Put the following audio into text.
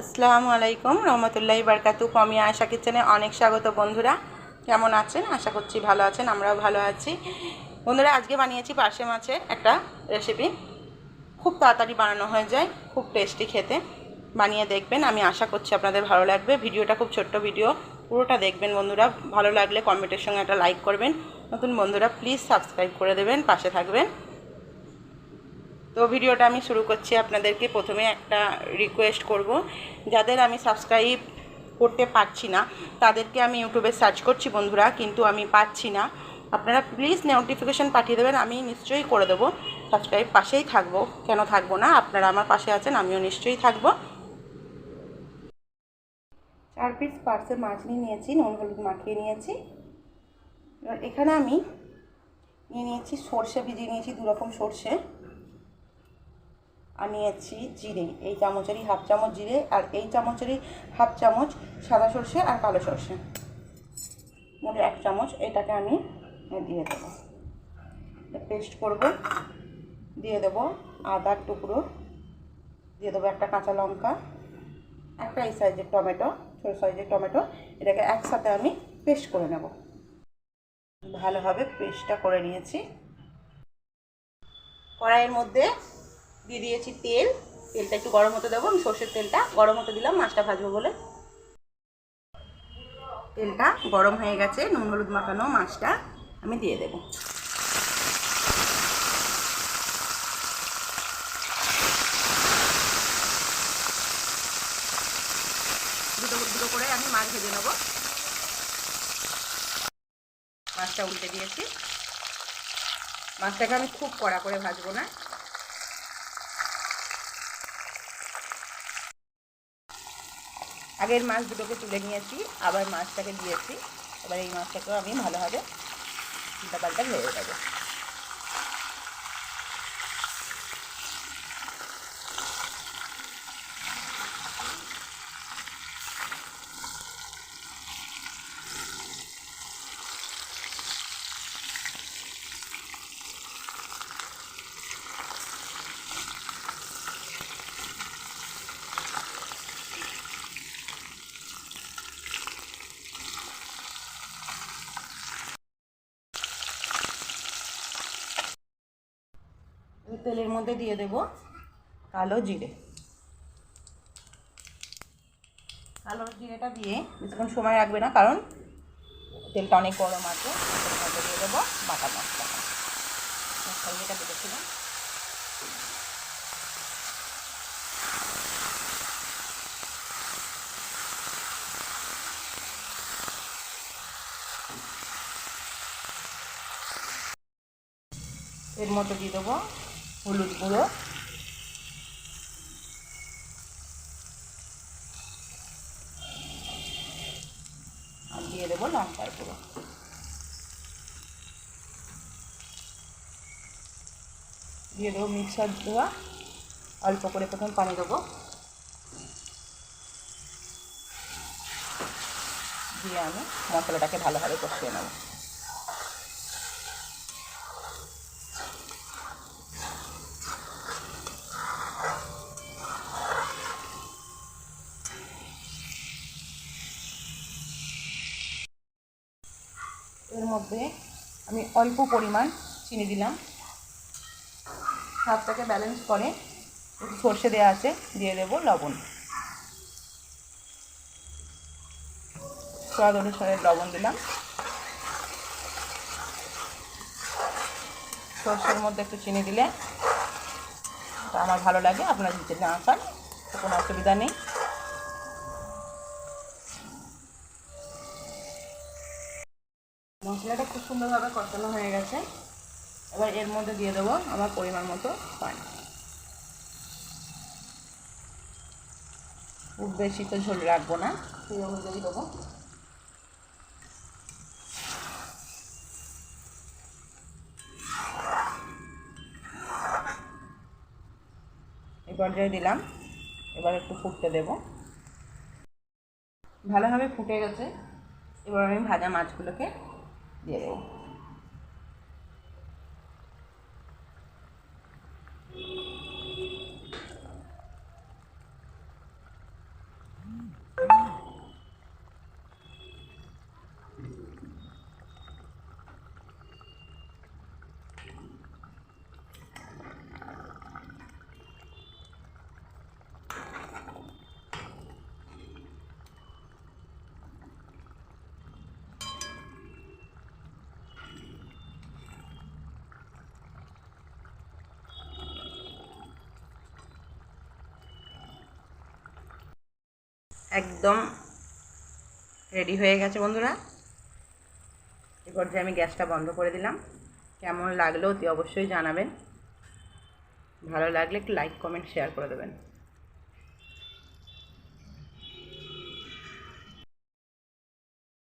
আসসালামু আলাইকুম, রহমতুল্লাহি বারকাতু আমি আয়সা কিচেনে অনেক স্বাগত বন্ধুরা। কেমন আছেন? আশা করছি ভালো আছেন, আমরাও ভালো আছি। বন্ধুরা, আজকে বানিয়েছি পার্শে মাছের একটা রেসিপি খুব তাড়াতাড়ি বানানো হয়ে যায়, খুব টেস্টি খেতে। বানিয়ে দেখবেন, আমি আশা করছি আপনাদের ভালো লাগবে। ভিডিওটা খুব ছোট্ট ভিডিও, পুরোটা দেখবেন বন্ধুরা। ভালো লাগলে কমেন্টের সঙ্গে একটা লাইক করবেন। নতুন বন্ধুরা প্লিজ সাবস্ক্রাইব করে দেবেন, পাশে থাকবেন। তো ভিডিওটা আমি শুরু করছি আপনাদেরকে। প্রথমে একটা রিকোয়েস্ট করব। যাদের আমি সাবস্ক্রাইব করতে পারছি না, তাদেরকে আমি ইউটিউবে সার্চ করছি বন্ধুরা, কিন্তু আমি পাচ্ছি না। আপনারা প্লিজ নোটিফিকেশান পাঠিয়ে দেবেন, আমি নিশ্চয়ই করে দেবো। সাবস্ক্রাইব পাশেই থাকব, কেন থাকব না? আপনারা আমার পাশে আছেন, আমিও নিশ্চয়ই থাকব। চার পিস পার্সেল মাছ নিয়ে নিয়েছি, নুন হলুদ মাখিয়ে নিয়েছি। এবার এখানে আমি নিয়ে নিয়েছি সর্ষে, ভিজিয়ে নিয়েছি দু রকম সর্ষে। আর নিয়েছি জিরে, এই চামচেরই হাফ চামচ জিরে আর এই চামচেরই হাফ চামচ সাদা সর্ষে আর কালো সর্ষে। মোট এক চামচ এটাকে আমি দিয়ে দেবো। পেস্ট করব, দিয়ে দেবো আদার টুকরো, দিয়ে দেবো একটা কাঁচা লঙ্কা, একটা এই সাইজের টমেটো, ছোটো সাইজের টমেটো, এটাকে একসাথে আমি পেস্ট করে নেব। ভালোভাবে পেস্টটা করে নিয়েছি। কড়াইয়ের মধ্যে দিয়ে দিয়েছি তেল। তেলটা একটু গরম হতে দেবো। আমি সর্ষের তেলটা গরম হতে দিলাম, মাছটা ভাজবো বলে। তেলটা গরম হয়ে গেছে, নুন হলুদ মাখানো মাছটা আমি দিয়ে দেবো। দুটো দুটো করে আমি মাছ ভেজে নেব। মাছটা উল্টে দিয়েছি। মাছটাকে আমি খুব কড়া করে ভাজবো না। আগের মাছ দুটোকে তুলে নিয়েছি, আবার মাছটাকে দিয়েছি। এবার এই মাছটাকেও আমি ভালোভাবে পাল্টা ভেজে দেবো তেলের মধ্যে দিয়ে দেব কালো জিরে। কালো জিরেটা দিয়ে বেশিক্ষণ সময় রাখবে না, কারণ তেলটা অনেক গরম আছে তেলের মধ্যে দিয়ে দেবো বাটা মশলা। মশলা যেটা দেখেছিলাম এর মধ্যে দিয়ে দেবো হলুদ গুঁড়ো। আর দিয়ে দেবো লঙ্কার গুঁড়ো। দিয়ে দেবো মিক্সার দেওয়া অল্প করে প্রথম পানি দেবো। দিয়ে আমি মশলাটাকে ভালোভাবে কষিয়ে নেব। এর মধ্যে আমি অল্প পরিমাণ চিনি দিলাম। স্বাদটাকে ব্যালেন্স করে একটু সর্ষে দেওয়া আছে, দিয়ে দেবো লবণ। স্বাদ অনুসারে লবণ দিলাম। সর্ষের মধ্যে একটু চিনি দিলে আমার ভালো লাগে, আপনারা দিতে না চান, কোনো অসুবিধা নেই। মশলাটা খুব সুন্দরভাবে কষানো হয়ে গেছে। এবার এর মধ্যে দিয়ে দেবো আমার পরিমাণ মতো পানি। খুব বেশি তো ঝোল রাখব না, সেই অনুযায়ী দেবো। এই পর্যায়ে দিলাম, এবার একটু ফুটতে দেব। ভালোভাবে ফুটে গেছে, এবার আমি ভাজা মাছগুলোকে দিয়ে দেবো একদম রেডি হয়ে গেছে বন্ধুরা। এবার যে আমি গ্যাসটা বন্ধ করে দিলাম। কেমন লাগল অতি অবশ্যই জানাবেন। ভালো লাগলে একটু লাইক কমেন্ট শেয়ার করে দেবেন।